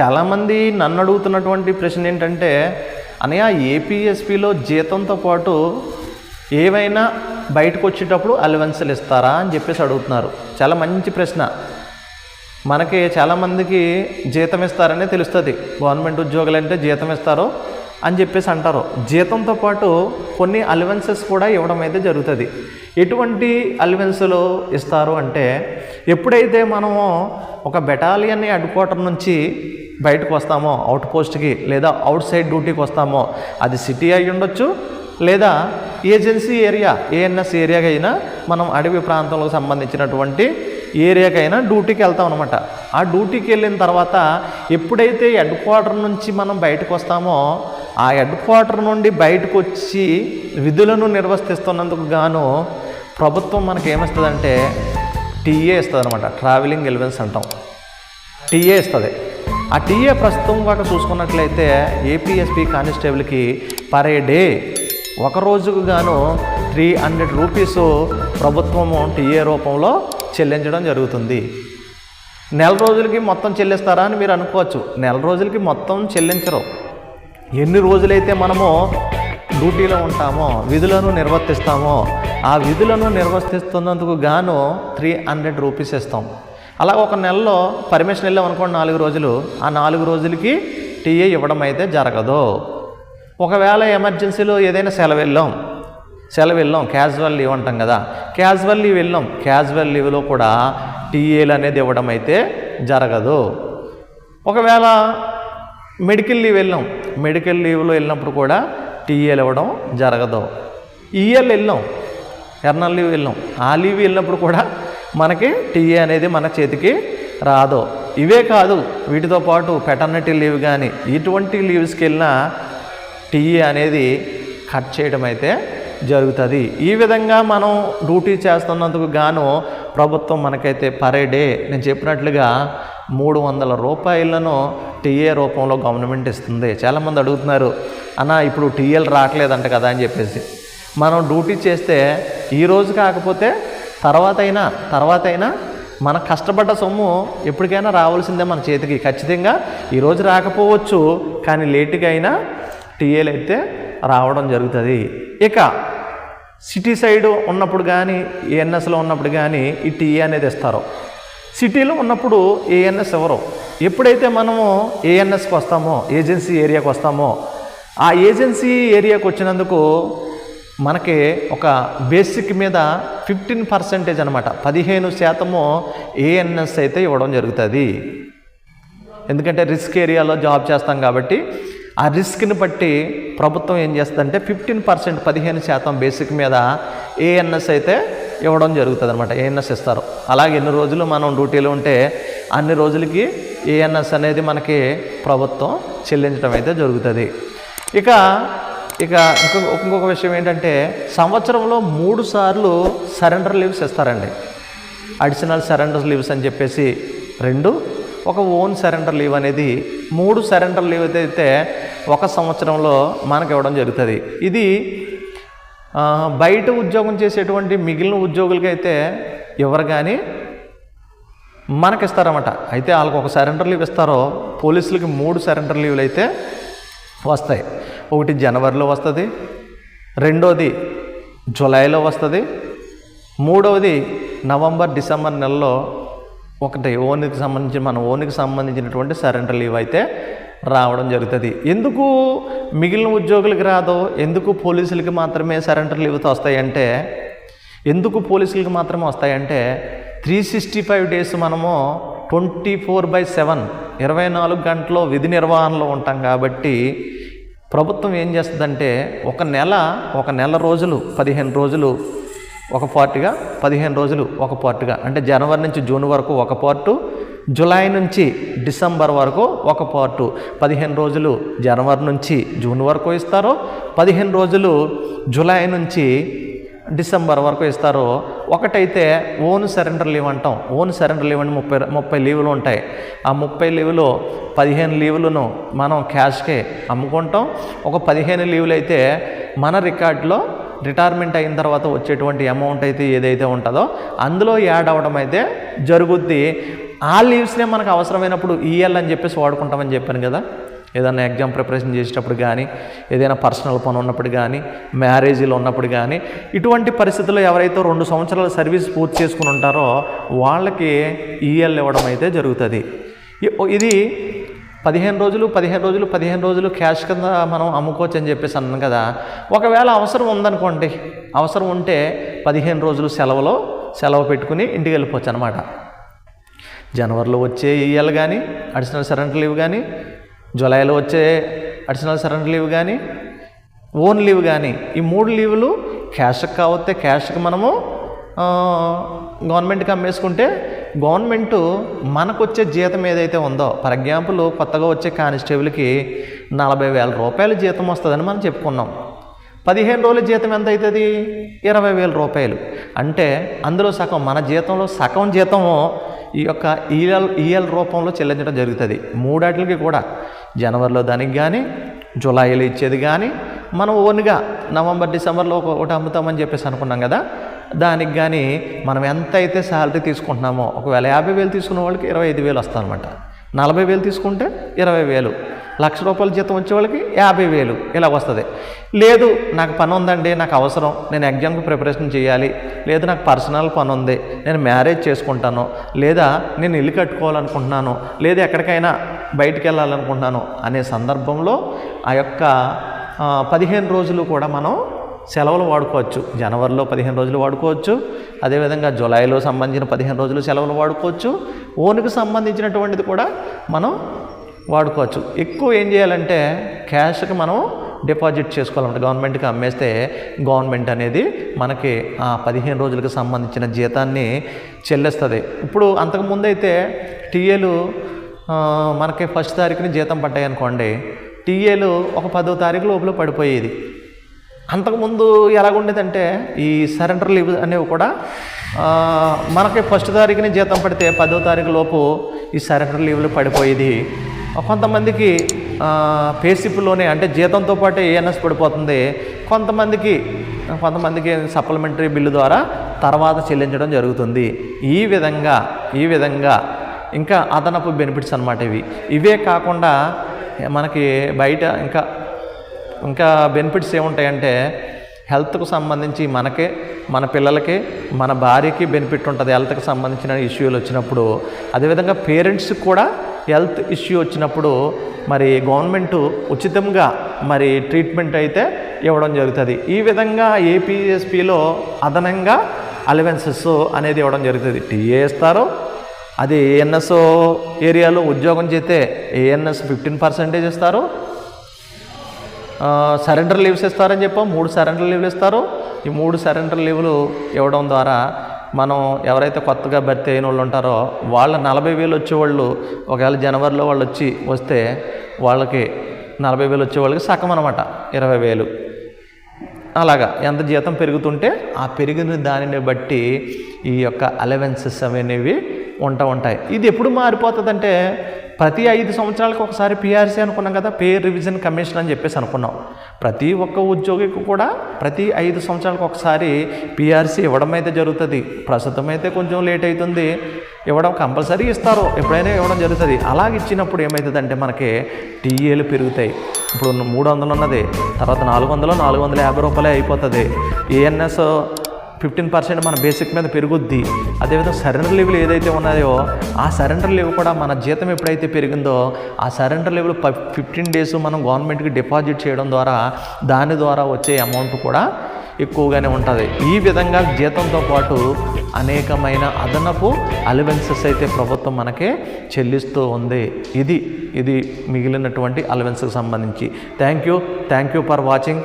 చాలామంది నన్ను అడుగుతున్నటువంటి ప్రశ్న ఏంటంటే అనయ్య ఏపీఎస్పిలో జీతంతో పాటు ఏవైనా బయటకు వచ్చేటప్పుడు అలవెన్సులు ఇస్తారా? అని చెప్పేసి అడుగుతున్నారు. చాలా మంచి ప్రశ్న. మనకి చాలామందికి జీతం ఇస్తారనే తెలుస్తుంది. గవర్నమెంట్ ఉద్యోగులు అంటే జీతం ఇస్తారు. అని చెప్పేసి అంటారు. జీతంతో పాటు కొన్ని అలవెన్సెస్ కూడా ఇవ్వడం అయితే జరుగుతుంది. ఎటువంటి అలవెన్సులు ఇస్తారు అంటే ఎప్పుడైతే మనము ఒక బెటాలియన్ హెడ్ క్వార్టర్ నుంచి బయటకు వస్తామో అవుట్ పోస్ట్కి లేదా అవుట్ సైడ్ డ్యూటీకి వస్తామో అది సిటీ అయి ఉండొచ్చు లేదా ఏజెన్సీ ఏరియా ఏఎన్ఎస్ ఏరియాకి అయినా మనం అడవి ప్రాంతంలో సంబంధించినటువంటి ఏరియాకైనా డ్యూటీకి వెళ్తాం అనమాట ఆ డ్యూటీకి వెళ్ళిన తర్వాత ఎప్పుడైతే హెడ్ క్వార్టర్ నుంచి మనం బయటకు వస్తామో ఆ హెడ్ క్వార్టర్ నుండి బయటకు వచ్చి విధులను నిర్వర్తిస్తున్నందుకు గాను ప్రభుత్వం మనకి ఏమిస్తుందంటే టీఏ ఇస్తుంది అనమాట ట్రావెలింగ్ ఎలివెన్స్ అంటాం. టీఏ ఇస్తుంది. ఆ టీఏ ప్రస్తుతం కాక చూసుకున్నట్లయితే ఏపీఎస్పీ కానిస్టేబుల్కి పర్ డే ఒక రోజుకు గాను త్రీ హండ్రెడ్ రూపీస్ ప్రభుత్వము టీఏ రూపంలో చెల్లించడం జరుగుతుంది. నెల రోజులకి మొత్తం చెల్లిస్తారా అని మీరు అనుకోవచ్చు. నెల రోజులకి మొత్తం చెల్లించరు. ఎన్ని రోజులైతే మనము డ్యూటీలో ఉంటామో విధులను నిర్వర్తిస్తామో ఆ విధులను నిర్వర్తిస్తున్నందుకు గాను త్రీ హండ్రెడ్ రూపీస్ ఇస్తాం. అలా ఒక నెలలో పర్మిషన్ వెళ్ళాం అనుకోండి నాలుగు రోజులు ఆ నాలుగు రోజులకి టీఏ ఇవ్వడం అయితే జరగదు. ఒకవేళ ఎమర్జెన్సీలో ఏదైనా సెలవు వెళ్ళాం సెలవు వెళ్ళాం క్యాజువల్ లీవ్ అంటాం కదా క్యాజువల్ లీవ్ వెళ్ళాం క్యాజువల్ లీవ్లో కూడా టీఏలు అనేది ఇవ్వడం అయితే జరగదు. ఒకవేళ మెడికల్ లీవ్ వెళ్ళాం. మెడికల్ లీవ్లో వెళ్ళినప్పుడు కూడా టీఏలు ఇవ్వడం జరగదు. ఈఎల్ వెళ్ళాం. ఎర్నల్ లీవ్ వెళ్ళాం. ఆ లీవ్ వెళ్ళినప్పుడు కూడా మనకి టీఏ అనేది మన చేతికి రాదు. ఇవే కాదు వీటితో పాటు పెటర్నిటీ లీవ్ కానీ ఇటువంటి లీవ్స్కి వెళ్ళినా టీఏ అనేది కట్ చేయడం అయితే జరుగుతుంది. ఈ విధంగా మనం డ్యూటీ చేస్తున్నందుకు గాను ప్రభుత్వం మనకైతే పర్ డే. నేను చెప్పినట్లుగా మూడు వందల రూపాయలను టీఏ రూపంలో గవర్నమెంట్ ఇస్తుంది. చాలామంది అడుగుతున్నారు అన్న ఇప్పుడు టీఏలు రావట్లేదంట కదా అని చెప్పేసి. మనం డ్యూటీ చేస్తే ఈ రోజు కాకపోతే తర్వాత అయినా తర్వాత అయినా మన కష్టపడ్డ సొమ్ము ఎప్పటికైనా రావాల్సిందే మన చేతికి. ఖచ్చితంగా ఈరోజు రాకపోవచ్చు కానీ లేటుగా అయినా టీఏలు అయితే రావడం జరుగుతుంది. ఇక సిటీ సైడ్ ఉన్నప్పుడు కానీ ఏఎన్ఎస్లో ఉన్నప్పుడు కానీ ఈ టీఏ అనేది ఇస్తారు. సిటీలో ఉన్నప్పుడు ఏఎన్ఎస్ ఎవరు? ఎప్పుడైతే మనము ఏఎన్ఎస్కి వస్తామో ఏజెన్సీ ఏరియాకి వస్తామో ఆ ఏజెన్సీ ఏరియాకి వచ్చినందుకు మనకి ఒక బేసిక్ మీద ఫిఫ్టీన్ పర్సెంటేజ్ అనమాట పదిహేను శాతము ఏఎన్ఎస్ అయితే ఇవ్వడం జరుగుతుంది. ఎందుకంటే రిస్క్ ఏరియాలో జాబ్ చేస్తాం కాబట్టి ఆ రిస్క్ని బట్టి ప్రభుత్వం ఏం చేస్తుందంటే ఫిఫ్టీన్ పర్సెంట్ పదిహేను శాతం బేసిక్ మీద ఏఎన్ఎస్ అయితే ఇవ్వడం జరుగుతుంది అనమాట ఏఎన్ఎస్ ఇస్తారు. అలాగే ఎన్ని రోజులు మనం డ్యూటీలో ఉంటే అన్ని రోజులకి ఏఎన్ఎస్ అనేది మనకి ప్రభుత్వం చెల్లించడం అయితే జరుగుతుంది. ఇక ఇక ఇంకొక ఇంకొక విషయం ఏంటంటే సంవత్సరంలో మూడు సార్లు సరెండర్ లీవ్స్ ఇస్తారండి. అడిషనల్ సరెండర్ లీవ్స్ అని చెప్పేసి రెండు ఒక ఓన్ సరెండర్ లీవ్ అనేది మూడు సరెండర్ లీవ్ అయితే ఒక సంవత్సరంలో మనకి ఇవ్వడం జరుగుతుంది. ఇది బయట ఉద్యోగం చేసేటువంటి మిగిలిన ఉద్యోగులకి అయితే ఎవరు కానీ మనకి ఇస్తారన్నమాట అయితే వాళ్ళకి ఒక సరెండర్ లీవ్ ఇస్తారో పోలీసులకి మూడు సరెండర్ లీవ్లు అయితే వస్తాయి. ఒకటి జనవరిలో వస్తుంది రెండోది జూలైలో వస్తుంది మూడవది నవంబర్ డిసెంబర్ నెలలో ఒకటి ఓన్కి సంబంధించి మన ఓన్కి సంబంధించినటువంటి సరెండర్ లీవ్ అయితే రావడం జరుగుతుంది. ఎందుకు మిగిలిన ఉద్యోగులకి రాదో? ఎందుకు పోలీసులకి మాత్రమే సరెండర్ లీవ్తో వస్తాయంటే ఎందుకు పోలీసులకి మాత్రమే వస్తాయంటే త్రీ సిక్స్టీ ఫైవ్ డేస్ మనము ట్వంటీ ఫోర్ బై సెవెన్ ఇరవై నాలుగు గంటలు విధి నిర్వహణలో ఉంటాం కాబట్టి ప్రభుత్వం ఏం చేస్తుందంటే ఒక నెల ఒక నెల రోజులు పదిహేను రోజులు ఒక పార్ట్గా పదిహేను రోజులు ఒక పార్ట్గా అంటే జనవరి నుంచి జూన్ వరకు ఒక పార్టు జూలై నుంచి డిసెంబర్ వరకు ఒక పార్టు. పదిహేను రోజులు జనవరి నుంచి జూన్ వరకు ఇస్తారు. పదిహేను రోజులు జూలై నుంచి డిసెంబర్ వరకు ఇస్తారు. ఒకటైతే ఓన్ సరెండర్ లీవ్ అంటాం. ఓన్ సరెండర్ లీవ్ అంటే ముప్పై ముప్పై లీవులు ఉంటాయి. ఆ ముప్పై లీవులో పదిహేను లీవులను మనం క్యాష్కే అమ్ముకుంటాం. ఒక పదిహేను లీవులు అయితే మన రికార్డులో రిటైర్మెంట్ అయిన తర్వాత వచ్చేటువంటి అమౌంట్ అయితే ఏదైతే ఉంటుందో అందులో యాడ్ అవడం అయితే జరుగుద్ది. ఆ లీవ్స్నే మనకు అవసరమైనప్పుడు ఈఎల్ అని చెప్పేసి వాడుకుంటామని చెప్పాను కదా. ఏదైనా ఎగ్జామ్ ప్రిపరేషన్ చేసేటప్పుడు కానీ ఏదైనా పర్సనల్ పని ఉన్నప్పుడు కానీ మ్యారేజీలు ఉన్నప్పుడు కానీ ఇటువంటి పరిస్థితుల్లో ఎవరైతే రెండు సంవత్సరాల సర్వీస్ పూర్తి చేసుకుని ఉంటారో వాళ్ళకి ఈఎల్ ఇవ్వడం అయితే జరుగుతుంది. ఇది పదిహేను రోజులు పదిహేను రోజులు పదిహేను రోజులు క్యాష్ కింద మనం అమ్ముకోవచ్చు అని చెప్పేసి అన్నాను కదా. ఒకవేళ అవసరం ఉందనుకోండి అవసరం ఉంటే పదిహేను రోజులు సెలవులో సెలవు పెట్టుకుని ఇంటికి వెళ్ళిపోవచ్చు అనమాట జనవరిలో వచ్చే ఈఎల్ కానీ అడిషనల్ సరెండర్ లీవ్ కానీ జూలైలో వచ్చే అడిషనల్ సరెండర్ లీవ్ కానీ ఓన్ లీవ్ కానీ ఈ మూడు లీవులు క్యాష్కి కావస్తే క్యాష్కి మనము గవర్నమెంట్కి అమ్మేసుకుంటే గవర్నమెంట్ మనకు వచ్చే జీతం ఏదైతే ఉందో ఫర్ ఎగ్జాంపుల్ కొత్తగా వచ్చే కానిస్టేబుల్కి నలభై వేల రూపాయలు జీతం వస్తుందని మనం చెప్పుకున్నాం. పదిహేను రోజుల జీతం ఎంత అవుతుంది ఇరవై వేల రూపాయలు. అంటే అందులో సగం మన జీతంలో సగం జీతం ఈ యొక్క ఈఎల్ ఈఎల్ రూపంలో చెల్లించడం జరుగుతుంది. మూడాటికి కూడా జనవరిలో దానికి కానీ జూలైలో ఇచ్చేది కానీ మనం ఓన్గా నవంబర్ డిసెంబర్లో ఒకటి అమ్ముతామని చెప్పేసి అనుకున్నాం కదా దానికి కానీ మనం ఎంత అయితే శాలరీ తీసుకుంటున్నామో ఒకవేళ యాభై వేలు తీసుకున్న వాళ్ళకి ఇరవై ఐదు వేలు వస్తాయన్నమాట. నలభై వేలు తీసుకుంటే ఇరవై వేలు. లక్ష రూపాయల జీతం వచ్చే వాళ్ళకి యాభై వేలు ఇలా వస్తుంది. లేదు నాకు పని ఉందండి నాకు అవసరం నేను ఎగ్జామ్కి ప్రిపరేషన్ చేయాలి లేదు నాకు పర్సనల్ పని ఉంది నేను మ్యారేజ్ చేసుకుంటాను లేదా నేను ఇల్లు కట్టుకోవాలనుకుంటున్నాను లేదా ఎక్కడికైనా బయటికి వెళ్ళాలనుకుంటున్నాను అనే సందర్భంలో ఆ యొక్క పదిహేను రోజులు కూడా మనం సెలవులు వాడుకోవచ్చు. జనవరిలో పదిహేను రోజులు వాడుకోవచ్చు అదేవిధంగా జూలైలో సంబంధించిన పదిహేను రోజులు సెలవులు వాడుకోవచ్చు. ఓనుకు సంబంధించినటువంటిది కూడా మనం వాడుకోవచ్చు. ఎక్కువ ఏం చేయాలంటే క్యాష్కి మనం డిపాజిట్ చేసుకోవాలంటే గవర్నమెంట్కి అమ్మేస్తే గవర్నమెంట్ అనేది మనకి ఆ పదిహేను రోజులకు సంబంధించిన జీతాన్ని చెల్లిస్తుంది. ఇప్పుడు అంతకుముందు అయితే టీఏలు మనకి ఫస్ట్ తారీఖుని జీతం పడ్డాయి అనుకోండి టీఏలు ఒక పదో తారీఖు లోపల పడిపోయేది. అంతకుముందు ఎలాగుండేదంటే ఈ సరెండర్ లీవ్ అనేవి కూడా మనకి ఫస్ట్ తారీఖుని జీతం పడితే పదో తారీఖు లోపు ఈ సరెండర్ లీవ్లు పడిపోయేది. కొంతమందికి పేసిప్లోనే అంటే జీతంతో పాటు ఏఎన్ఎస్ పడిపోతుంది కొంతమందికి కొంతమందికి సప్లిమెంటరీ బిల్లు ద్వారా తర్వాత చెల్లించడం జరుగుతుంది. ఈ విధంగా ఈ విధంగా ఇంకా అదనపు బెనిఫిట్స్ అన్నమాట ఇవి. ఇవే కాకుండా మనకి బయట ఇంకా ఇంకా బెనిఫిట్స్ ఏముంటాయంటే హెల్త్కు సంబంధించి మనకే మన పిల్లలకి మన భార్యకి బెనిఫిట్ ఉంటుంది. హెల్త్కి సంబంధించిన ఇష్యూలు వచ్చినప్పుడు అదేవిధంగా పేరెంట్స్కి కూడా హెల్త్ ఇష్యూ వచ్చినప్పుడు మరి గవర్నమెంట్ ఉచితంగా మరి ట్రీట్మెంట్ అయితే ఇవ్వడం జరుగుతుంది. ఈ విధంగా ఏపీఎస్పిలో అదనంగా అలవెన్సెస్ అనేది ఇవ్వడం జరుగుతుంది. టీఏ ఇస్తారు. అది ఏఎన్ఎస్ ఏరియాలో ఉద్యోగం చేస్తే ఏఎన్ఎస్ ఫిఫ్టీన్ పర్సెంటేజ్ ఇస్తారు. సరెండర్ లీవ్స్ ఇస్తారని చెప్పాం. మూడు సరెండర్ లీవ్లు ఇస్తారు. ఈ మూడు సరెండర్ లీవ్లు ఇవ్వడం ద్వారా మనం ఎవరైతే కొత్తగా భర్తీ అయిన వాళ్ళు ఉంటారో వాళ్ళ నలభై వేలు వచ్చేవాళ్ళు ఒకవేళ జనవరిలో వాళ్ళు వచ్చి వస్తే వాళ్ళకి నలభై వేలు వచ్చే వాళ్ళకి సగం అనమాట ఇరవై వేలు. అలాగా ఎంత జీతం పెరుగుతుంటే ఆ పెరిగిన దానిని బట్టి ఈ యొక్క అలవెన్సెస్ అనేవి ఉంటా ఉంటాయి. ఇది ఎప్పుడు మారిపోతుందంటే ప్రతి ఐదు సంవత్సరాలకు ఒకసారి పిఆర్సీ అనుకున్నాం కదా పే రివిజన్ కమిషన్ అని చెప్పేసి అనుకున్నాం. ప్రతి ఒక్క ఉద్యోగికి కూడా ప్రతి ఐదు సంవత్సరాలకు ఒకసారి పిఆర్సీ ఇవ్వడం అయితే జరుగుతుంది. ప్రస్తుతం అయితే కొంచెం లేట్ అవుతుంది ఇవ్వడం కంపల్సరీ ఇస్తారు. ఎప్పుడైనా ఇవ్వడం జరుగుతుంది. అలాగ ఇచ్చినప్పుడు ఏమవుతుందంటే మనకి టీఏలు పెరుగుతాయి. ఇప్పుడు మూడు వందలు ఉన్నది. తర్వాత నాలుగు వందలు నాలుగు వందల యాభై రూపాయలే అయిపోతుంది. ఏఎన్ఎస్ ఫిఫ్టీన్ పర్సెంట్ మన బేసిక్ మీద పెరుగుద్ది. అదేవిధంగా సరెండర్ లెవెల్ ఏదైతే ఉన్నాయో ఆ సరెండర్ లెవెల్ కూడా మన జీతం ఎప్పుడైతే పెరిగిందో ఆ సరెండర్ లెవెల్ ఫిఫ్టీన్ డేస్ మనం గవర్నమెంట్కి డిపాజిట్ చేయడం ద్వారా దాని ద్వారా వచ్చే అమౌంట్ కూడా ఎక్కువగానే ఉంటుంది. ఈ విధంగా జీతంతో పాటు అనేకమైన అదనపు అలవెన్సెస్ అయితే ప్రభుత్వం మనకే చెల్లిస్తూ ఉంది. ఇది ఇది మిగిలినటువంటి అలవెన్స్కి సంబంధించి. Thank you thank you for watching.